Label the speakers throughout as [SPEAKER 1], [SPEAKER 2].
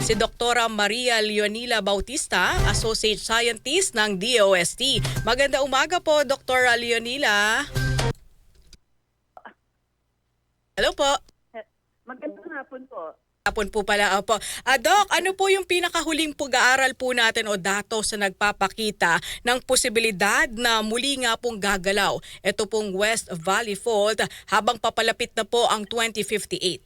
[SPEAKER 1] Si Dr. Maria Leonila Bautista, Associate Scientist ng DOST. Maganda umaga po, Dr. Leonila. Hello po.
[SPEAKER 2] Magandang hapon po.
[SPEAKER 1] Hapon po pala. Opo. Ah, Doc, ano po yung pinakahuling pag-aaral po natin o datos na nagpapakita ng posibilidad na muli nga pong gagalaw ito pong West Valley Fault habang papalapit na po ang 2058?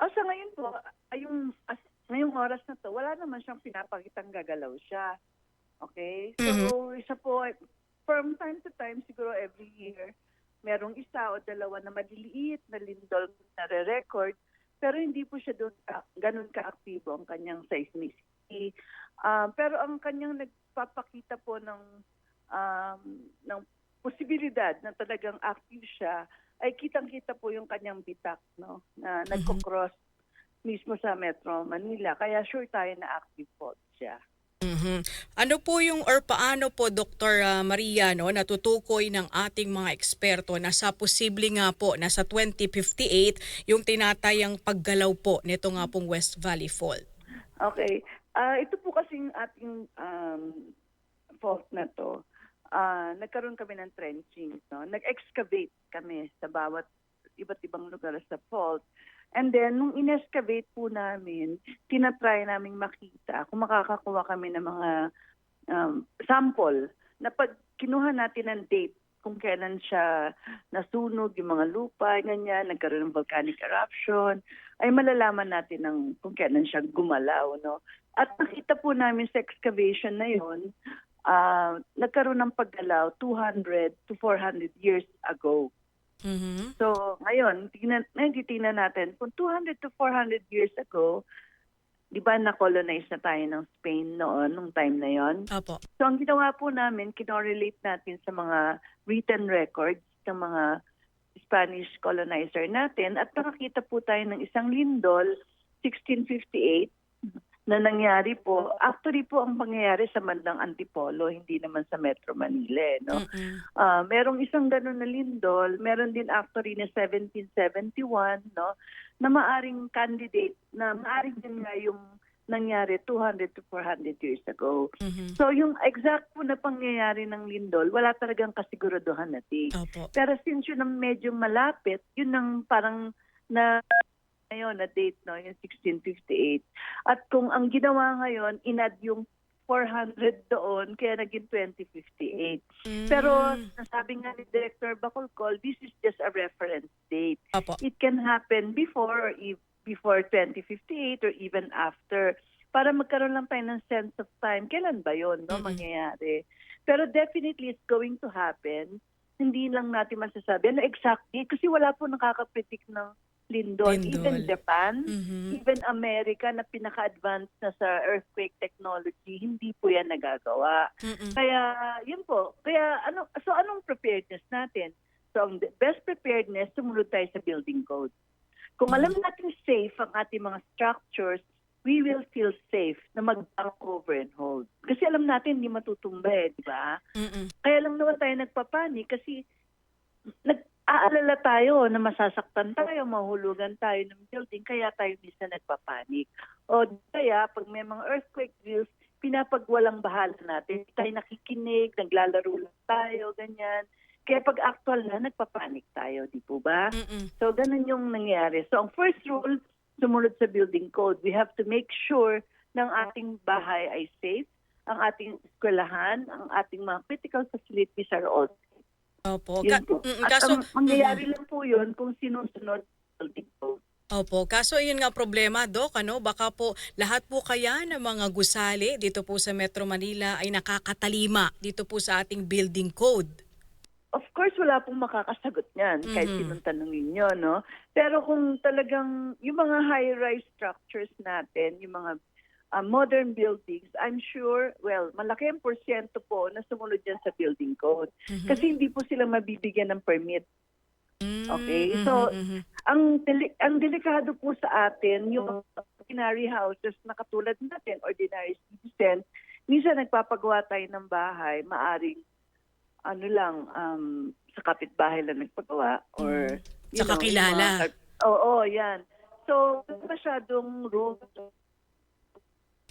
[SPEAKER 2] Ah, sa ngayon po, ay yung as, ngayong oras na to, wala naman siyang pinapakitang gagalaw siya. Okay? So, isa po, from time to time, siguro every year, merong isa o dalawa na maliliit na lindol na re-record, pero hindi po siya doon ka, ganun ka-aktibo ang kanyang seismicity. Ah, pero ang kanyang nagpapakita po ng um, ng posibilidad na talagang active siya ay kitang-kita po yung kanyang bitak no na nagko-cross mismo sa Metro Manila. Kaya sure tayo na active fault siya.
[SPEAKER 1] Mhm. Ano po yung or paano po Dr. ah, Maria no natutukoy ng ating mga eksperto na sa posible nga po na sa 2058 yung tinatayang paggalaw po nito nga pong West Valley Fault?
[SPEAKER 2] Okay. Ah, ito po kasing ating um, fault na to. Ah, nagkaroon kami ng trenching. No? Nag-excavate kami sa bawat iba't ibang lugar sa fault. And then, nung in-excavate po namin, tinatry namin makita kung makakakuha kami ng mga um, sample na pag kinuha natin ng date kung kailan siya nasunog, yung mga lupa, ganyan, nagkaroon ng volcanic eruption, ay malalaman natin ng kung kailan siya gumalaw. No? At nakita po namin sa excavation na yon, ah, nagkaroon ng paggalaw 200 to 400 years ago.
[SPEAKER 1] Mhm.
[SPEAKER 2] So, ngayon, tingnan, nagtitingnan natin, kung 200 to 400 years ago, di ba na-colonize na tayo ng Spain noon, nung time na yon?
[SPEAKER 1] Apo.
[SPEAKER 2] So, ang ginawa po namin, kinorelate natin sa mga written records ng mga Spanish colonizer natin at nakakita po tayo ng isang lindol, 1658, na nangyari po. Actually po, ang pangyayari sa bandang Antipolo, hindi naman sa Metro Manila. eh, No? Ah, merong isang ganun na lindol, meron din actually na 1771, no, na maaring candidate, na maaring din nga yung nangyari 200 to 400 years ago.
[SPEAKER 1] Mhm.
[SPEAKER 2] So yung exact po na pangyayari ng lindol, wala talagang kasiguraduhan natin.
[SPEAKER 1] Opo.
[SPEAKER 2] Pero since yun ang medyo malapit, yun ang parang na ngayon na date no, yung 1658. At kung ang ginawa ngayon, inad yung 400 doon, kaya naging 2058. Pero
[SPEAKER 1] Mm.
[SPEAKER 2] nasabi nga ni Director Bacolcol, this is just a reference date.
[SPEAKER 1] Opo.
[SPEAKER 2] It can happen before or e- before 2058 or even after para magkaroon lang tayo ng sense of time. Kailan ba yon no,
[SPEAKER 1] Mm-mm.
[SPEAKER 2] mangyayari? Pero definitely it's going to happen. Hindi lang natin masasabi ano exactly kasi wala po nakaka-predict ng lindol.
[SPEAKER 1] Lindol.
[SPEAKER 2] Even Japan,
[SPEAKER 1] Mhm.
[SPEAKER 2] even America na pinaka-advanced na sa earthquake technology, hindi po yan nagagawa.
[SPEAKER 1] Mm-mm.
[SPEAKER 2] Kaya, yun po. Kaya, ano, so anong preparedness natin? So, ang best preparedness, sumunod tayo sa building code. Kung alam natin safe ang ating mga structures, we will feel safe na mag-bank over and hold. Kasi alam natin, hindi matutumba eh, di ba? Kaya lang naman tayo nagpapanik kasi nag-aalala tayo na masasaktan tayo, mahulugan tayo ng building, kaya tayo minsan nagpapanik. O kaya, pag may mga earthquake drills, pinapagwalang bahala natin. Hindi tayo nakikinig, naglalaro lang tayo, ganyan. Kaya pag actual na, nagpapanik tayo, di po ba?
[SPEAKER 1] Mm-mm.
[SPEAKER 2] So, ganun yung nangyari. So, ang first rule, sumunod sa building code. We have to make sure ng ating bahay ay safe, ang ating eskwelahan, ang ating mga critical facilities are all
[SPEAKER 1] Opo.
[SPEAKER 2] Yun
[SPEAKER 1] Ka-
[SPEAKER 2] po.
[SPEAKER 1] Mm-mm.
[SPEAKER 2] At
[SPEAKER 1] Kaso,
[SPEAKER 2] ang mangyayari lang po yun kung sinusunod building code.
[SPEAKER 1] Opo, kaso yun nga problema, Dok, ano, baka po lahat po kaya ng mga gusali dito po sa Metro Manila ay nakakatalima dito po sa ating building code.
[SPEAKER 2] Of course, wala pong makakasagot niyan kahit
[SPEAKER 1] Mhm.
[SPEAKER 2] sinong tanongin nyo, no? Pero kung talagang yung mga high-rise structures natin, yung mga uh, modern buildings, I'm sure, well, malaki ang porsyento po na sumunod yan sa building code.
[SPEAKER 1] Mhm.
[SPEAKER 2] Kasi hindi po sila mabibigyan ng permit.
[SPEAKER 1] Mm,
[SPEAKER 2] okay,
[SPEAKER 1] mhm,
[SPEAKER 2] so-
[SPEAKER 1] mhm.
[SPEAKER 2] Ang, deli- ang delikado po sa atin, yung ordinary houses na katulad natin, ordinary citizens, minsan nagpapagawa tayo ng bahay, maaring ano lang, um, sa kapitbahay lang nagpagawa or
[SPEAKER 1] Sa
[SPEAKER 2] you know,
[SPEAKER 1] kakilala.
[SPEAKER 2] yung mga- Oo, yan. So, masyadong room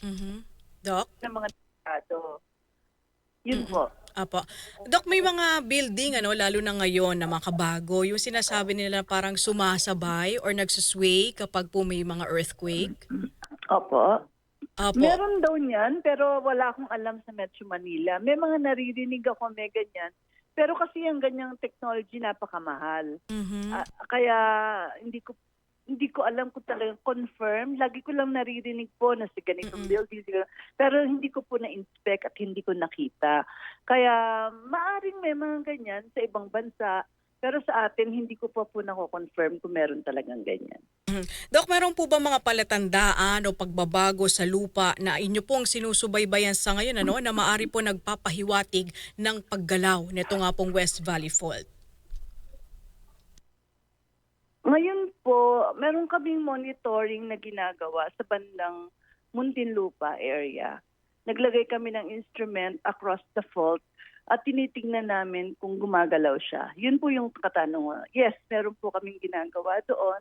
[SPEAKER 1] Mhm. Doc?
[SPEAKER 2] ng mga delikado. Yun po.
[SPEAKER 1] Apo. Dok, may mga building, ano, lalo na ngayon na makabago, yung sinasabi nila parang sumasabay or nagsusway kapag po may mga earthquake.
[SPEAKER 2] Opo.
[SPEAKER 1] Apo.
[SPEAKER 2] Meron daw niyan, pero wala akong alam sa Metro Manila. May mga naririnig ako may ganyan. Pero kasi yung ganyang technology napakamahal.
[SPEAKER 1] Mhm.
[SPEAKER 2] Ah, kaya hindi ko hindi ko alam kung talagang confirm. Lagi ko lang naririnig po na sa ganitong building. siguro. Pero hindi ko po na-inspect at hindi ko nakita. Kaya maaring may mga ganyan sa ibang bansa. Pero sa atin, hindi ko pa po nako-confirm kung meron talagang ganyan.
[SPEAKER 1] Dok, meron po ba mga palatandaan o pagbabago sa lupa na inyo pong sinusubaybayan sa ngayon ano, na maari po nagpapahiwatig ng paggalaw nito nga pong West Valley Fault?
[SPEAKER 2] Ngayon po, meron kaming monitoring na ginagawa sa bandang Muntinlupa area. Naglagay kami ng instrument across the fault at tinitingnan namin kung gumagalaw siya. Yun po yung katanungan. Yes, meron po kaming ginagawa doon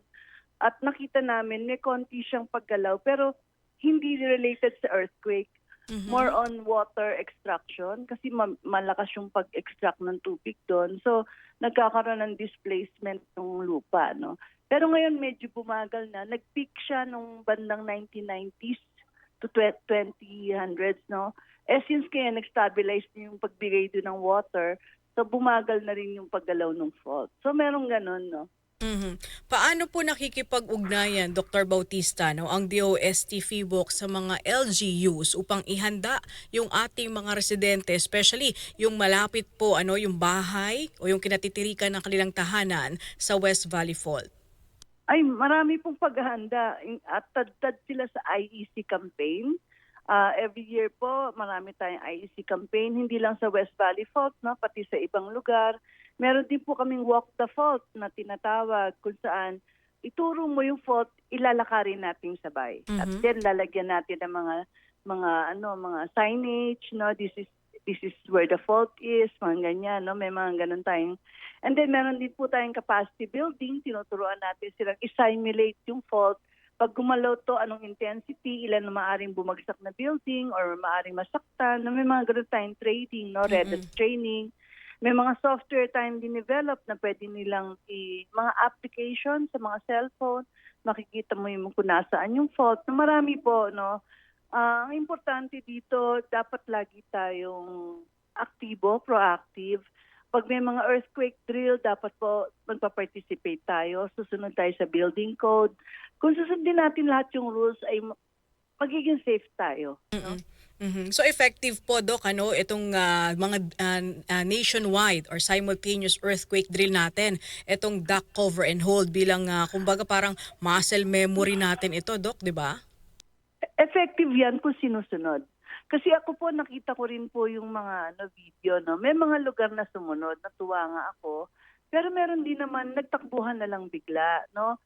[SPEAKER 2] at nakita namin may konti siyang paggalaw pero hindi related sa earthquake.
[SPEAKER 1] Mhm.
[SPEAKER 2] More on water extraction kasi ma- malakas yung pag-extract ng tubig doon. So, nagkakaroon ng displacement ng lupa, no? Pero ngayon medyo bumagal na. Nag-peak siya nung bandang 1990s to twe- 2000s, no? Eh, since kaya nag-stabilize na yung pagbigay doon ng water, so bumagal na rin yung paggalaw ng fault. So, merong ganun, no?
[SPEAKER 1] Mhm. Paano po nakikipag-ugnayan, Dr. Bautista, no, ang DOST FIBOC sa mga LGUs upang ihanda yung ating mga residente, especially yung malapit po ano yung bahay o yung kinatitirikan ng kanilang tahanan sa West Valley Fault?
[SPEAKER 2] Ay, marami pong paghahanda at tad-tad sila sa IEC campaign. Ah, every year po, marami tayong IEC campaign, hindi lang sa West Valley Fault, no, pati sa ibang lugar. Meron din po kaming Walk the Fault na tinatawag kung saan ituro mo yung fault, ilalakarin natin sabay. At
[SPEAKER 1] Mhm.
[SPEAKER 2] then lalagyan natin ng mga mga ano, mga signage, no, this is this is where the fault is, mga ganyan, no, may mga ganun tayong And then meron din po tayong capacity building, tinuturuan natin silang i-simulate yung fault. Pag gumalaw to, anong intensity, ilan na maaaring bumagsak na building or maaaring masaktan. No, may mga ganun tayong training, no, Reddit training. May mga software tayong dinevelop na pwede nilang i- mga application sa mga cellphone. Makikita mo yung kung nasaan yung fault. No, marami po, no. Ah, ang importante dito, dapat lagi tayong aktibo, proactive. Pag may mga earthquake drill, dapat po magpa-participate tayo. Susunod tayo sa building code. Kung susundin natin lahat yung rules, ay ma- magiging safe tayo.
[SPEAKER 1] Mhm. Mhm. So effective po Doc ano itong ah, mga ah, ah, nationwide or simultaneous earthquake drill natin. Itong duck cover and hold bilang ah, kumbaga parang muscle memory natin ito Doc, 'di ba?
[SPEAKER 2] Effective yan kung sinusunod. Kasi ako po, nakita ko rin po yung mga ano, video. No? May mga lugar na sumunod. Natuwa nga ako. Pero meron din naman, nagtakbuhan na lang bigla. No?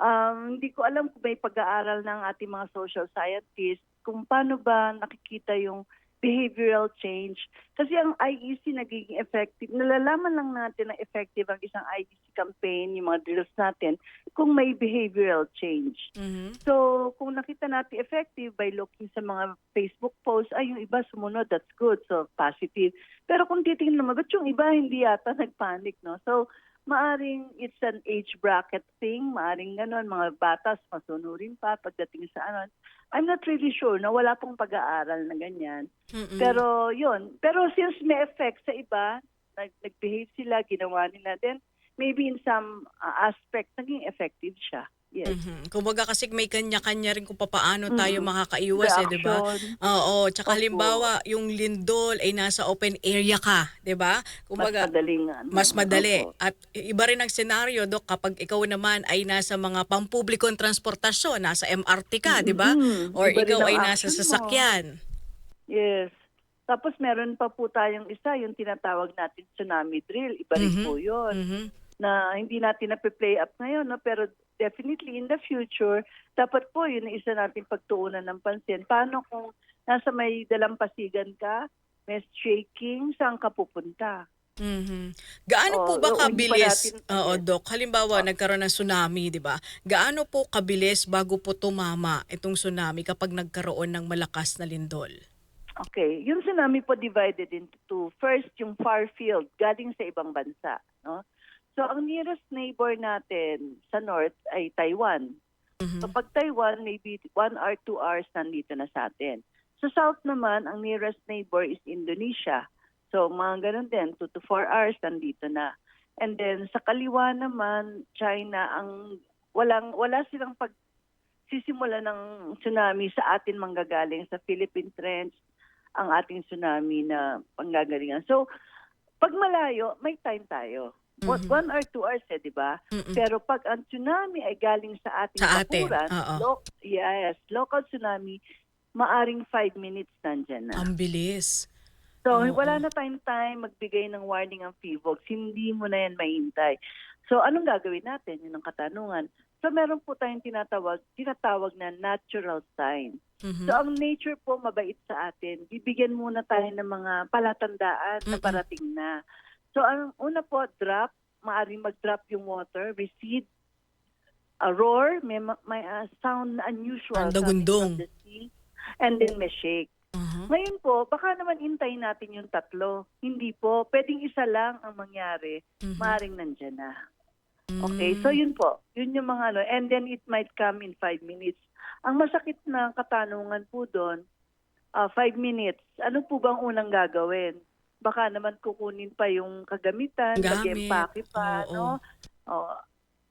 [SPEAKER 2] Um, hindi ko alam kung may pag-aaral ng ating mga social scientists kung paano ba nakikita yung behavioral change. Kasi ang IEC nagiging effective. Nalalaman lang natin na effective ang isang IEC campaign, yung mga drills natin, kung may behavioral change.
[SPEAKER 1] Mhm.
[SPEAKER 2] So, kung nakita natin effective by looking sa mga Facebook posts, ay yung iba sumunod, that's good. So, positive. Pero kung titingnan mo, ba't yung iba hindi yata nagpanic, no? So, maaring it's an age bracket thing, maaring ganon, mga batas masunurin pa pagdating sa ano. I'm not really sure, no? Wala pong pag-aaral na ganyan.
[SPEAKER 1] Mhm.
[SPEAKER 2] Pero, yun. Pero since may effect sa iba, nag- nag-behave sila, ginawa nila, then maybe in some uh, aspect, naging effective siya. Yes.
[SPEAKER 1] Mhm. Kumbaga kasi may kanya-kanya rin kung paano tayo
[SPEAKER 2] Mhm.
[SPEAKER 1] makakaiwas eh, 'di ba?
[SPEAKER 2] Reaction.
[SPEAKER 1] Oo, tsaka
[SPEAKER 2] Opo.
[SPEAKER 1] halimbawa yung lindol ay nasa open area ka, 'di ba? Kumbaga
[SPEAKER 2] mas madaling ano.
[SPEAKER 1] mas madali.
[SPEAKER 2] Opo.
[SPEAKER 1] At iba rin ang senaryo, Dok, kapag ikaw naman ay nasa mga pampublikong transportasyon, nasa MRT ka, di ba?
[SPEAKER 2] Mhm.
[SPEAKER 1] Or
[SPEAKER 2] Iba
[SPEAKER 1] ikaw ay nasa
[SPEAKER 2] mo.
[SPEAKER 1] sasakyan.
[SPEAKER 2] Yes. Tapos meron pa po tayong isa, yung tinatawag natin tsunami drill. Iba rin
[SPEAKER 1] Mhm.
[SPEAKER 2] po yun.
[SPEAKER 1] Mhm.
[SPEAKER 2] Na hindi natin na-play up ngayon, no? pero definitely in the future, dapat po yun ang isa natin pagtuunan ng pansin. Paano kung nasa may dalampasigan ka, may shaking, saan ka pupunta?
[SPEAKER 1] Mhm. Gaano po
[SPEAKER 2] Oo,
[SPEAKER 1] ba kabilis? Oo,
[SPEAKER 2] yes.
[SPEAKER 1] Dok. Halimbawa, nagkaroon ng tsunami, 'di ba? Gaano po kabilis bago po tumama itong tsunami kapag nagkaroon ng malakas na lindol?
[SPEAKER 2] Okay, yung tsunami po divided into two. First, yung far field, galing sa ibang bansa. No? So, ang nearest neighbor natin sa north ay Taiwan.
[SPEAKER 1] Mhm.
[SPEAKER 2] So, pag Taiwan, maybe one hour, two hours nandito na sa atin. Sa south naman, ang nearest neighbor is Indonesia. So, mga ganun din, two to four hours nandito na. And then, sa kaliwa naman, China, ang walang, wala silang pag sisimula ng tsunami sa atin manggagaling sa Philippine Trench, ang ating tsunami na panggagalingan. So, pag malayo, may time tayo.
[SPEAKER 1] Mhm.
[SPEAKER 2] One or two hours eh, di ba? Pero pag ang tsunami ay galing sa ating
[SPEAKER 1] Sa atin, oo.
[SPEAKER 2] lo- yes, local tsunami, maaring five minutes nandyan na.
[SPEAKER 1] Ang bilis.
[SPEAKER 2] So,
[SPEAKER 1] oo.
[SPEAKER 2] wala na tayong time magbigay ng warning ang PVOX. Hindi mo na yan mahintay. So, anong gagawin natin? Yun ang katanungan. So, meron po tayong tinatawag, tinatawag na natural sign.
[SPEAKER 1] Mhm.
[SPEAKER 2] So, ang nature po mabait sa atin. Bibigyan muna tayo ng mga palatandaan na
[SPEAKER 1] Mm-mm.
[SPEAKER 2] parating na. So, ang una po, drop. Maaring mag-drop yung water, recede, a roar, may, ma- may ah, sound unusual.
[SPEAKER 1] Ang
[SPEAKER 2] coming
[SPEAKER 1] dagundong.
[SPEAKER 2] from the sea, and then may shake.
[SPEAKER 1] Mhm.
[SPEAKER 2] Ngayon po, baka naman intayin natin yung tatlo. Hindi po. Pwedeng isa lang ang mangyari.
[SPEAKER 1] Mhm.
[SPEAKER 2] Maaring nandyan na. Okay,
[SPEAKER 1] Mm.
[SPEAKER 2] so yun po. Yun yung mga ano. And then it might come in five minutes. Ang masakit na katanungan po doon, ah, five minutes, ano po bang unang gagawin? Baka naman kukunin pa yung kagamitan,
[SPEAKER 1] Gamit,
[SPEAKER 2] mag-empake pa,
[SPEAKER 1] oo.
[SPEAKER 2] no? Oh,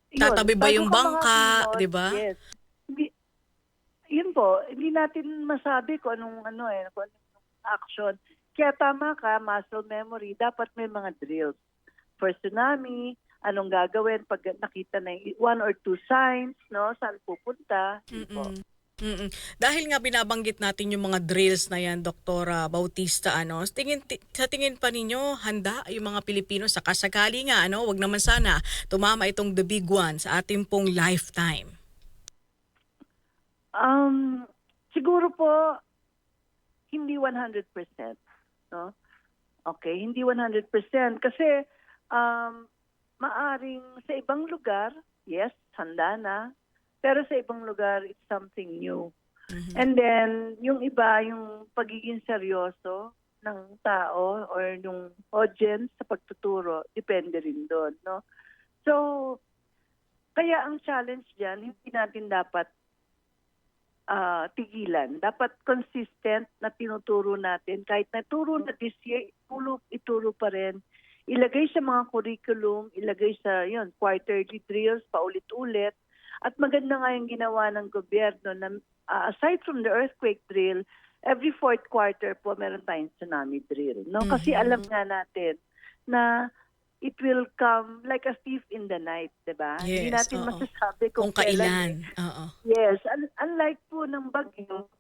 [SPEAKER 1] Tatabi ba
[SPEAKER 2] bago
[SPEAKER 1] yung
[SPEAKER 2] ka
[SPEAKER 1] bangka, di ba?
[SPEAKER 2] Yes. Hindi, yun po, hindi natin masabi kung anong ano eh, kung anong action. Kaya tama ka, muscle memory, dapat may mga drills. For tsunami, anong gagawin pag nakita na yung one or two signs, no? Saan pupunta? Yun po.
[SPEAKER 1] Mm-mm. Mm-mm. Dahil nga binabanggit natin yung mga drills na yan, Doktora Bautista, ano, sa tingin, ti- sa tingin pa ninyo, handa yung mga Pilipino sa kasakali nga, ano, wag naman sana tumama itong the big one sa ating pong lifetime.
[SPEAKER 2] Um, siguro po, hindi 100%. No? Okay, hindi 100%. Kasi, um, maaring sa ibang lugar, yes, handa na. Pero sa ibang lugar, it's something new.
[SPEAKER 1] Mhm.
[SPEAKER 2] And then, yung iba, yung pagiging seryoso ng tao or yung audience sa pagtuturo, depende rin doon, no? So, kaya ang challenge dyan, hindi natin dapat ah, tigilan. Dapat consistent na tinuturo natin. Kahit naturo na this year, ituro, ituro pa rin. Ilagay sa mga curriculum, ilagay sa yun, quarterly drills, paulit-ulit. At maganda nga yung ginawa ng gobyerno na ah, aside from the earthquake drill, every fourth quarter po meron tayong tsunami drill. No? Kasi
[SPEAKER 1] Mhm.
[SPEAKER 2] alam nga natin na it will come like a thief in the night, 'di ba? Hindi
[SPEAKER 1] Yes,
[SPEAKER 2] natin
[SPEAKER 1] oo.
[SPEAKER 2] masasabi kung,
[SPEAKER 1] Kung kailan.
[SPEAKER 2] eh.
[SPEAKER 1] Oo.
[SPEAKER 2] Yes, un- unlike po ng bagyo,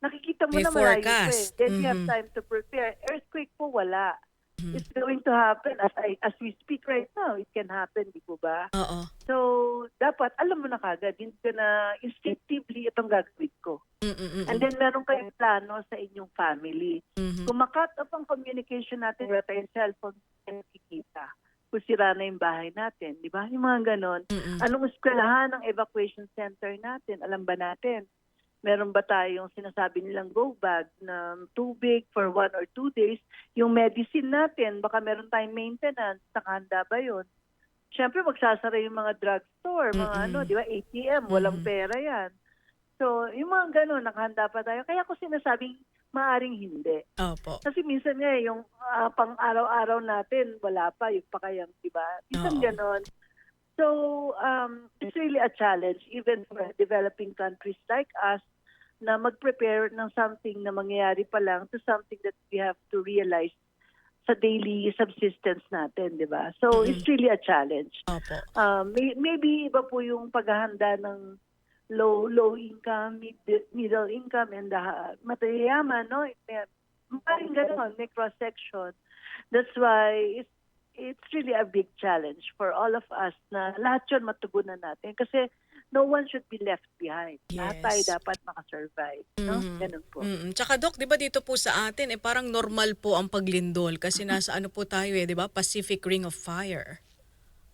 [SPEAKER 2] nakikita mo
[SPEAKER 1] May
[SPEAKER 2] na malayo eh.
[SPEAKER 1] forecast.
[SPEAKER 2] Then you have
[SPEAKER 1] Mhm.
[SPEAKER 2] time to prepare. Earthquake po wala.
[SPEAKER 1] Mhm.
[SPEAKER 2] It's going to happen as I, as we speak right now. It can happen, di po ba?
[SPEAKER 1] Oo.
[SPEAKER 2] So, dapat alam mo na kagad, hindi ka na instinctively itong gagawin ko.
[SPEAKER 1] Mm-mm-mm.
[SPEAKER 2] And then meron kayong plano sa inyong family.
[SPEAKER 1] Mhm.
[SPEAKER 2] Kung makat up ang communication natin, wala tayong cellphone, nakikita. Kung sira na yung bahay natin, di ba? Yung mga ganon.
[SPEAKER 1] Mm-mm.
[SPEAKER 2] Anong eskwelahan ng evacuation center natin? Alam ba natin? Meron ba tayong sinasabi nilang go bag na tubig for one or two days? Yung medicine natin, baka meron tayong maintenance, nakahanda ba yun? Siyempre, magsasara yung mga drugstore, mga
[SPEAKER 1] Mm-mm.
[SPEAKER 2] ano, di ba, ATM, walang
[SPEAKER 1] Mhm.
[SPEAKER 2] pera yan. So, yung mga ganun, nakahanda pa tayo. Kaya ko sinasabing, maaring hindi.
[SPEAKER 1] Opo.
[SPEAKER 2] Kasi minsan nga, eh, yung ah, pang-araw-araw natin, wala pa, yung pa kayang, di ba? Minsan
[SPEAKER 1] Oo.
[SPEAKER 2] ganon. So, um, it's really a challenge, even for developing countries like us, na mag-prepare ng something na mangyayari pa lang to something that we have to realize sa daily subsistence natin, di ba? So,
[SPEAKER 1] Mhm.
[SPEAKER 2] it's really a challenge.
[SPEAKER 1] Opo.
[SPEAKER 2] Um, may, maybe iba po yung paghahanda ng low low income, mid, middle income, and uh, matayaman, no? Maraming ganon, may cross section. That's why it's it's really a big challenge for all of us na lahat yun matugunan natin. Kasi no one should be left behind. Lahat
[SPEAKER 1] Yes.
[SPEAKER 2] tayo dapat makasurvive. No?
[SPEAKER 1] Mhm.
[SPEAKER 2] Ganun po.
[SPEAKER 1] Mm, Tsaka Dok, 'di ba dito po sa atin eh parang normal po ang paglindol kasi nasa ano po tayo eh, 'di ba? Pacific Ring of Fire.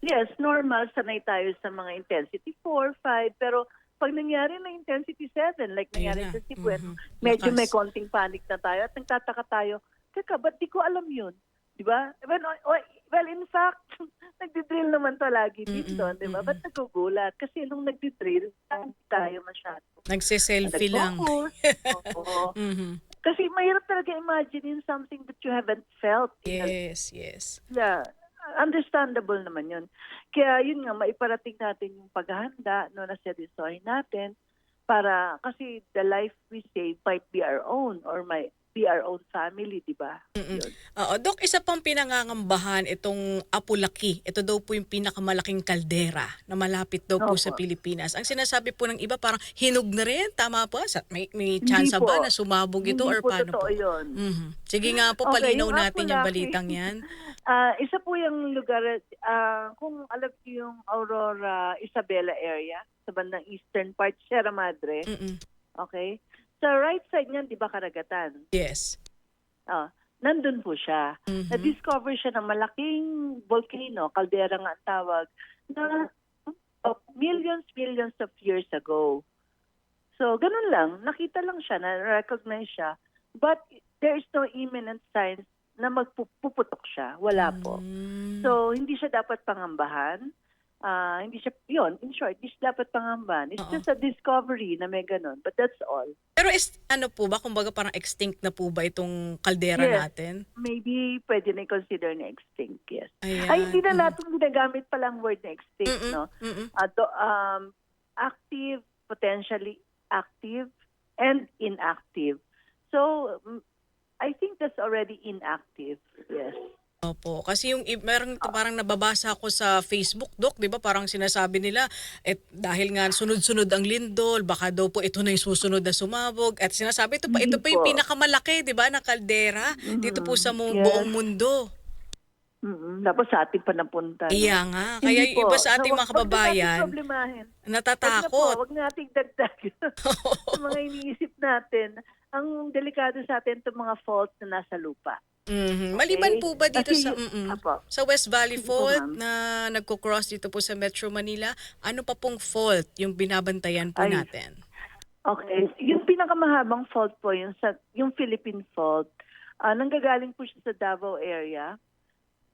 [SPEAKER 2] Yes, normal. Sanay tayo sa mga intensity 4, 5. Pero pag nangyari na intensity 7, like nangyari
[SPEAKER 1] Ayun na.
[SPEAKER 2] sa Cebu,
[SPEAKER 1] Mhm.
[SPEAKER 2] medyo
[SPEAKER 1] Lakas.
[SPEAKER 2] may konting panic na tayo at nagtataka tayo, teka, ba't di ko alam yun? Di ba? O- well, in fact, nagdi-drill naman to lagi dito, di ba? Ba't nagugulat? Kasi nung nagdi-drill, hindi tayo masyado.
[SPEAKER 1] Nagse-selfie lang.
[SPEAKER 2] Oo.
[SPEAKER 1] Mhm.
[SPEAKER 2] Kasi mahirap talaga imagine something that you haven't felt.
[SPEAKER 1] Yes, yes.
[SPEAKER 2] Yeah. Understandable naman yun. Kaya yun nga, maiparating natin yung paghahanda, no, na seryosohin natin para, kasi the life we save might be our own or might be our own family, di ba?
[SPEAKER 1] Oo, Dok, isa pang pinangangambahan itong Apulaki. Ito daw po yung pinakamalaking kaldera na malapit daw po
[SPEAKER 2] Opo.
[SPEAKER 1] sa Pilipinas. Ang sinasabi po ng iba parang hinog na rin. Tama po? Sa, may, may
[SPEAKER 2] Hindi
[SPEAKER 1] chance ba na sumabog ito
[SPEAKER 2] Hindi
[SPEAKER 1] or
[SPEAKER 2] po
[SPEAKER 1] paano
[SPEAKER 2] totoo
[SPEAKER 1] po?
[SPEAKER 2] yun.
[SPEAKER 1] Mhm. Sige nga po,
[SPEAKER 2] Okay,
[SPEAKER 1] palinaw
[SPEAKER 2] yung
[SPEAKER 1] natin yung
[SPEAKER 2] Apulaki.
[SPEAKER 1] balitang yan.
[SPEAKER 2] Ah, isa po yung lugar, ah, kung alam niyo yung Aurora Isabela area, sa bandang eastern part, Sierra Madre,
[SPEAKER 1] Mm-mm.
[SPEAKER 2] okay? Sa right side niyan, di ba karagatan?
[SPEAKER 1] Yes.
[SPEAKER 2] Ah, nandun po siya.
[SPEAKER 1] Mhm.
[SPEAKER 2] na-discover siya ng malaking volcano, caldera nga ang tawag, na of millions, millions of years ago. So, ganun lang. Nakita lang siya, na-recognize siya. But there is no imminent signs na magpuputok siya. Wala po.
[SPEAKER 1] Mm.
[SPEAKER 2] So, hindi siya dapat pangambahan. Ah, hindi siya, yun, in short, hindi siya dapat pangambahan. It's
[SPEAKER 1] Oo.
[SPEAKER 2] just a discovery na may ganun. But that's all.
[SPEAKER 1] Pero is, ano po ba, kumbaga parang extinct na po ba itong kaldera
[SPEAKER 2] Yes.
[SPEAKER 1] natin?
[SPEAKER 2] Maybe pwede na i-consider na extinct, yes.
[SPEAKER 1] Ayan.
[SPEAKER 2] Ay, hindi na natin ginagamit palang word na extinct,
[SPEAKER 1] Mm-mm.
[SPEAKER 2] no?
[SPEAKER 1] Mm-mm.
[SPEAKER 2] Ato, um, active, potentially active, and inactive. So, mm, I think that's already inactive, yes.
[SPEAKER 1] Opo, kasi yung meron parang nababasa ako sa Facebook, Dok, 'di ba? Parang sinasabi nila eh, dahil nga sunod-sunod ang lindol, baka daw po ito na yung susunod na sumabog at sinasabi ito pa ito
[SPEAKER 2] Hindi
[SPEAKER 1] pa yung pinakamalaki, 'di ba, na kaldera dito po sa mu-
[SPEAKER 2] Yes.
[SPEAKER 1] buong mundo.
[SPEAKER 2] Mm Tapos sa ating pa napunta. no?
[SPEAKER 1] Iya nga. Kaya
[SPEAKER 2] Hindi
[SPEAKER 1] yung iba
[SPEAKER 2] po.
[SPEAKER 1] sa ating
[SPEAKER 2] So,
[SPEAKER 1] mga
[SPEAKER 2] wag- wag na
[SPEAKER 1] kababayan,
[SPEAKER 2] natin problemahin. Wag na po,
[SPEAKER 1] natatakot.
[SPEAKER 2] wag nating dagdag sa mga iniisip natin. Ang delikado sa atin itong mga faults na nasa lupa.
[SPEAKER 1] Mhm. Maliban po ba dito
[SPEAKER 2] Kasi-
[SPEAKER 1] sa mm-mm.
[SPEAKER 2] Apo.
[SPEAKER 1] sa West Valley
[SPEAKER 2] Sige po,
[SPEAKER 1] Fault
[SPEAKER 2] ma'am.
[SPEAKER 1] na nagko-cross dito po sa Metro Manila, ano pa pong fault yung binabantayan po
[SPEAKER 2] Ay.
[SPEAKER 1] natin?
[SPEAKER 2] Okay. Yung pinakamahabang fault po, yung, sa, yung Philippine fault, ah nanggagaling po siya sa Davao area.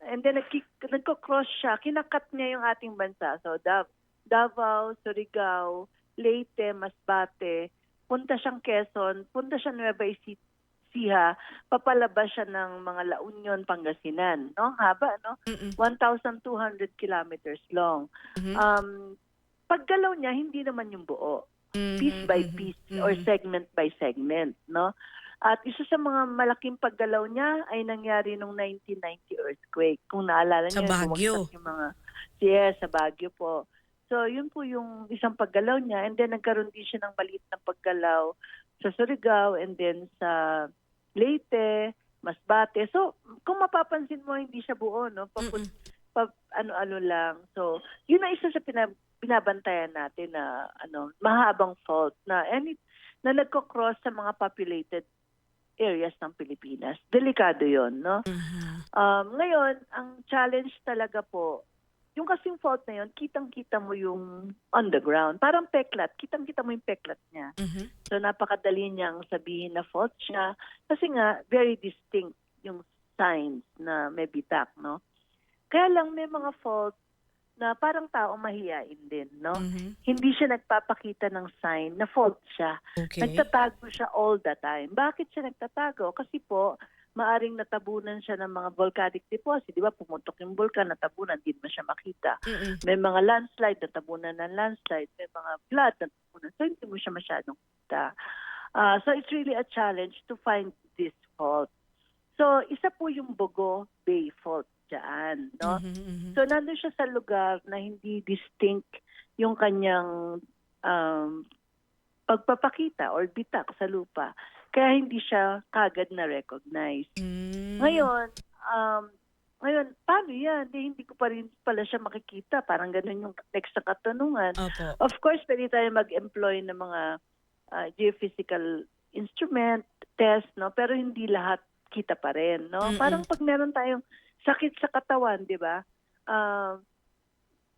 [SPEAKER 2] And then nagki- nagko-cross siya, kinakat niya yung ating bansa. So Dav- Davao, Surigao, Leyte, Masbate, punta siyang Quezon, punta siya Nueva Ecija, papalabas siya ng mga La Union, Pangasinan. No? Ang haba, no?
[SPEAKER 1] Mm-mm.
[SPEAKER 2] 1,200 kilometers long.
[SPEAKER 1] Mhm.
[SPEAKER 2] Um, paggalaw niya, hindi naman yung buo
[SPEAKER 1] Mhm,
[SPEAKER 2] piece by
[SPEAKER 1] mhm,
[SPEAKER 2] piece
[SPEAKER 1] mhm.
[SPEAKER 2] or segment by segment, no? At isa sa mga malaking paggalaw niya ay nangyari nung 1990 earthquake. Kung naalala
[SPEAKER 1] Sa
[SPEAKER 2] niyo,
[SPEAKER 1] Baguio.
[SPEAKER 2] bumagsak yung mga yes, sa Baguio po. So, yun po yung isang paggalaw niya and then nagkaroon din siya ng maliit na paggalaw sa Surigao and then sa Leyte, Masbate. So, kung mapapansin mo, hindi siya buo, no? Papun- pa, ano-ano lang. So, yun ang isa sa pinab- binabantayan natin na ano, mahabang fault na any na nagko-cross sa mga populated areas ng Pilipinas. Delikado 'yon, no?
[SPEAKER 1] Mhm.
[SPEAKER 2] Um, ngayon, ang challenge talaga po, yung kasing fault na 'yon, kitang-kita mo yung on the ground. Parang peklat, kitang-kita mo yung peklat niya.
[SPEAKER 1] Mhm.
[SPEAKER 2] So napakadali niyang sabihin na fault siya kasi nga very distinct yung signs na may bitak, no? Kaya lang may mga fault na parang tao mahiyain din, no?
[SPEAKER 1] Mhm.
[SPEAKER 2] Hindi siya nagpapakita ng sign na fault siya.
[SPEAKER 1] Okay.
[SPEAKER 2] Nagtatago siya all the time. Bakit siya nagtatago? Kasi po, maaring natabunan siya ng mga volcanic deposit. Di ba, pumutok yung vulkan, natabunan, hindi mo siya makita.
[SPEAKER 1] Mm-mm.
[SPEAKER 2] May mga landslide, natabunan ng landslide. May mga flood, natabunan. So, hindi mo siya masyadong kita. Ah, so, it's really a challenge to find this fault. So, isa po yung Bogo Bay fault dyan, no?
[SPEAKER 1] Mhm, mhm.
[SPEAKER 2] So, nandun siya sa lugar na hindi distinct yung kanyang um, pagpapakita or bitak sa lupa. Kaya hindi siya kagad na recognize.
[SPEAKER 1] Mm.
[SPEAKER 2] Ngayon, um, Ngayon, paano yan? Di, hindi ko pa rin pala siya makikita. Parang ganun yung next na katanungan.
[SPEAKER 1] Opo.
[SPEAKER 2] Of course, pwede tayo mag-employ ng mga ah, geophysical instrument, test, no? Pero hindi lahat kita pa rin, no?
[SPEAKER 1] Mm-mm.
[SPEAKER 2] Parang pag meron tayong sakit sa katawan, di ba? Ah,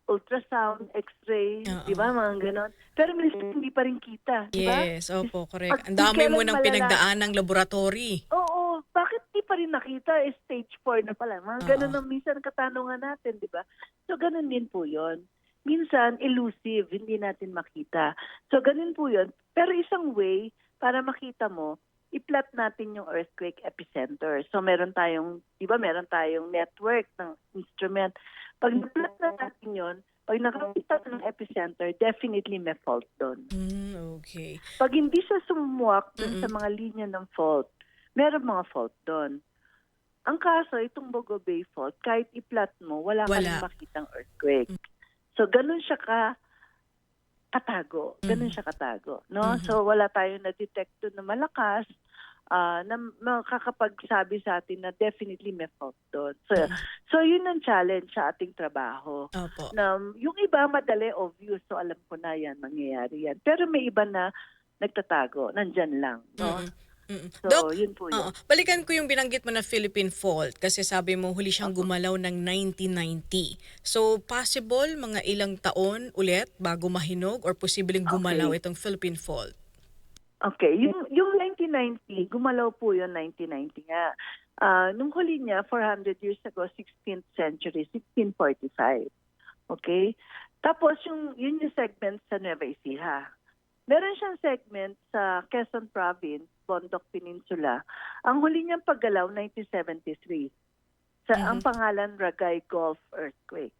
[SPEAKER 2] ultrasound, x-ray, di ba? Mga ganon. Pero minsan hindi pa rin kita, di ba?
[SPEAKER 1] Yes, opo, correct. Ang dami mo nang pinagdaan ng laboratory.
[SPEAKER 2] Oo, bakit di pa rin nakita? Eh, stage 4 na pala. Mga
[SPEAKER 1] Oo.
[SPEAKER 2] ganun ang minsan katanungan natin, di ba? So, ganun din po yon. Minsan, elusive, hindi natin makita. So, ganun po yon. Pero isang way para makita mo, i-plot natin yung earthquake epicenter. So, meron tayong, di ba, meron tayong network ng instrument. Pag na-plot na natin yon, pag nakakita ng epicenter, definitely may fault doon.
[SPEAKER 1] Mm, okay.
[SPEAKER 2] Pag hindi siya sumuwak dun sa mga linya ng fault, meron mga fault doon. Ang kaso, itong Bogo Bay Fault, kahit i-plot mo, wala, ka
[SPEAKER 1] Wala.
[SPEAKER 2] rin makitang earthquake. So, ganun siya ka katago. Ganun
[SPEAKER 1] Mhm.
[SPEAKER 2] siya katago. No?
[SPEAKER 1] Mhm.
[SPEAKER 2] So, wala tayong na-detect na malakas ah, na makakapagsabi sa atin na definitely may fault doon. So,
[SPEAKER 1] Mm.
[SPEAKER 2] so yun ang challenge sa ating trabaho
[SPEAKER 1] Opo.
[SPEAKER 2] na yung iba madali obvious so alam ko na yan mangyayari yan pero may iba na nagtatago nandyan lang no
[SPEAKER 1] Mm-mm. Mm-mm.
[SPEAKER 2] so
[SPEAKER 1] Doc,
[SPEAKER 2] yun po yun
[SPEAKER 1] balikan ko yung binanggit mo na Philippine Fault kasi sabi mo huli siyang gumalaw ng 1990. So possible mga ilang taon ulit bago mahinog or posibleng gumalaw
[SPEAKER 2] Okay.
[SPEAKER 1] itong Philippine Fault?
[SPEAKER 2] okay yung yung 1990 gumalaw po yun 1990 nga. Ah, nung huli niya 400 years ago 16th century 1645 okay? Tapos yung yun yung segment sa Nueva Ecija. Meron siyang segment sa Quezon Province Bondok Peninsula. Ang huli niyang paggalaw 1973 sa
[SPEAKER 1] Mhm.
[SPEAKER 2] ang pangalan Ragay Gulf Earthquake.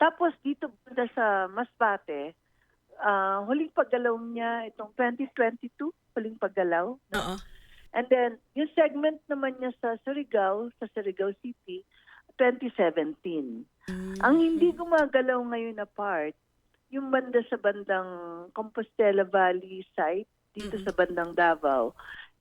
[SPEAKER 2] Tapos dito banda sa Masbate, ah, huling paggalaw niya itong 2022, huling paggalaw.
[SPEAKER 1] Oo.
[SPEAKER 2] And then yung segment naman niya sa Surigao, sa Surigao City, 2017.
[SPEAKER 1] Mm.
[SPEAKER 2] Ang hindi gumagalaw ngayon na part, yung banda sa bandang Compostela Valley site, dito
[SPEAKER 1] Mm-mm.
[SPEAKER 2] sa bandang Davao,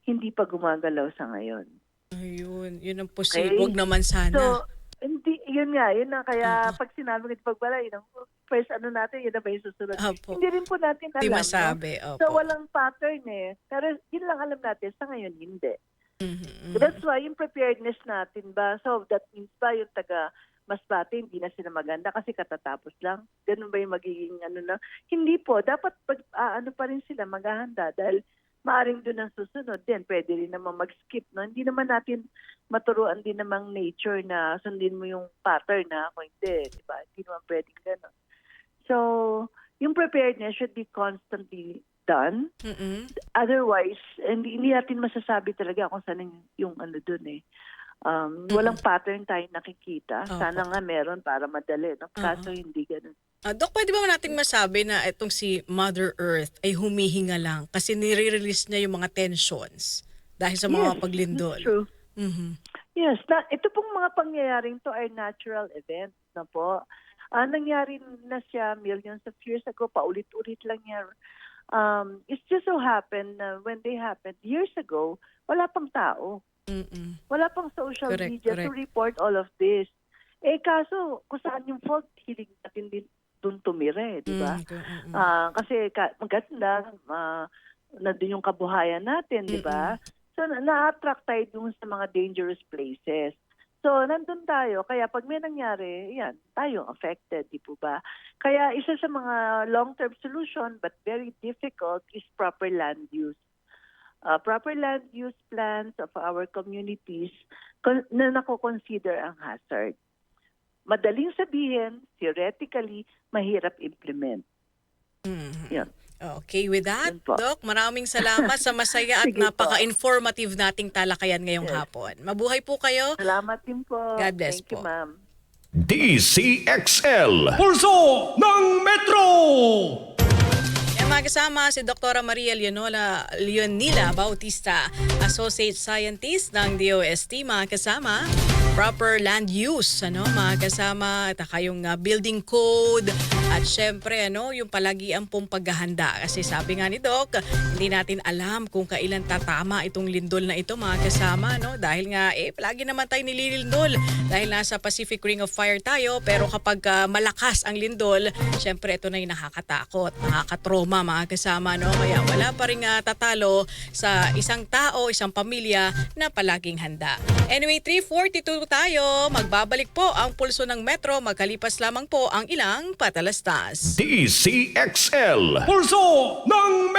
[SPEAKER 2] hindi pa gumagalaw sa ngayon.
[SPEAKER 1] Ayun, yun ang posible.
[SPEAKER 2] Okay.
[SPEAKER 1] Huwag naman sana.
[SPEAKER 2] So, hindi, yun nga, yun na. Kaya pag sinabi ko pagbala, yun ang first ano natin, yun na ba yung susunod.
[SPEAKER 1] Opo.
[SPEAKER 2] Hindi rin po natin alam.
[SPEAKER 1] Hindi
[SPEAKER 2] no?
[SPEAKER 1] masabi. Opo.
[SPEAKER 2] So, walang pattern eh. Pero yun lang alam natin, sa ngayon, hindi.
[SPEAKER 1] Mhm, mhm.
[SPEAKER 2] That's why yung preparedness natin ba, so that means ba yung taga Masbate, hindi na sila maganda kasi katatapos lang. Ganun ba yung magiging ano na? Hindi po. Dapat pag, ah, ano pa rin sila maghahanda dahil maaring doon ang susunod din. Pwede rin naman mag-skip. No? Hindi naman natin maturuan din namang nature na sundin mo yung pattern na ako hindi. Di ba? Hindi naman pwedeng gano'n. So, yung preparedness should be constantly done.
[SPEAKER 1] Mhm.
[SPEAKER 2] Otherwise, hindi, hindi natin masasabi talaga kung saan yung, yung ano dun eh. Um, walang pattern tayong nakikita.
[SPEAKER 1] Opo.
[SPEAKER 2] Sana nga meron para madali. No? Kaso hindi ganun.
[SPEAKER 1] Ah, Dok, pwede ba nating masabi na itong si Mother Earth ay humihinga lang kasi nire-release niya yung mga tensions dahil sa mga
[SPEAKER 2] Yes,
[SPEAKER 1] paglindol?
[SPEAKER 2] True.
[SPEAKER 1] Mhm.
[SPEAKER 2] Yes, na, ito pong mga pangyayaring to are natural events na po. Ah, nangyari na siya millions of years ago, paulit-ulit lang yan. Um, it just so happened na when they happened years ago, wala pang tao.
[SPEAKER 1] Mm-mm.
[SPEAKER 2] Wala pang social
[SPEAKER 1] Correct,
[SPEAKER 2] media to
[SPEAKER 1] correct.
[SPEAKER 2] report all of this. Eh kaso, kung saan yung fault, hiling natin din doon tumira eh, di ba?
[SPEAKER 1] Mm, mm, mm.
[SPEAKER 2] Ah, kasi ka, maganda, uh, nandun yung kabuhayan natin, di ba? So, na- na-attract tayo dun sa mga dangerous places. So, nandun tayo. Kaya pag may nangyari, yan, tayo affected, di po ba? Kaya isa sa mga long-term solution but very difficult is proper land use. Uh, proper land use plans of our communities con- na nako-consider ang hazard. Madaling sabihin, theoretically, mahirap implement.
[SPEAKER 1] Mhm.
[SPEAKER 2] Yan.
[SPEAKER 1] Okay, with that. Doc, maraming salamat sa masaya at napaka-informative nating talakayan ngayong
[SPEAKER 2] Yes.
[SPEAKER 1] hapon. Mabuhay po kayo.
[SPEAKER 2] Salamat din po.
[SPEAKER 1] God bless
[SPEAKER 2] Thank you,
[SPEAKER 1] po.
[SPEAKER 2] ma'am.
[SPEAKER 3] DCXL.
[SPEAKER 4] Pulso ng Metro!
[SPEAKER 1] Yung mga kasama si Dr. Maria Leonola Leonila Bautista, Associate Scientist ng DOST. Mga kasama, proper land use, ano, mga kasama, at saka yung ah, building code, at syempre, ano, yung palagian pong paghahanda. Kasi sabi nga ni Doc, hindi natin alam kung kailan tatama itong lindol na ito, mga kasama, no? Dahil nga, eh, palagi naman tayo nililindol dahil nasa Pacific Ring of Fire tayo, pero kapag ah, malakas ang lindol, syempre ito na yung nakakatakot, nakakatroma, mga kasama, no? Kaya wala pa rin ah, tatalo sa isang tao, isang pamilya na palaging handa. Anyway, 342 tayo. Magbabalik po ang pulso ng Metro. Magkalipas lamang po ang ilang patalastas.
[SPEAKER 4] DCXL. Pulso ng Metro.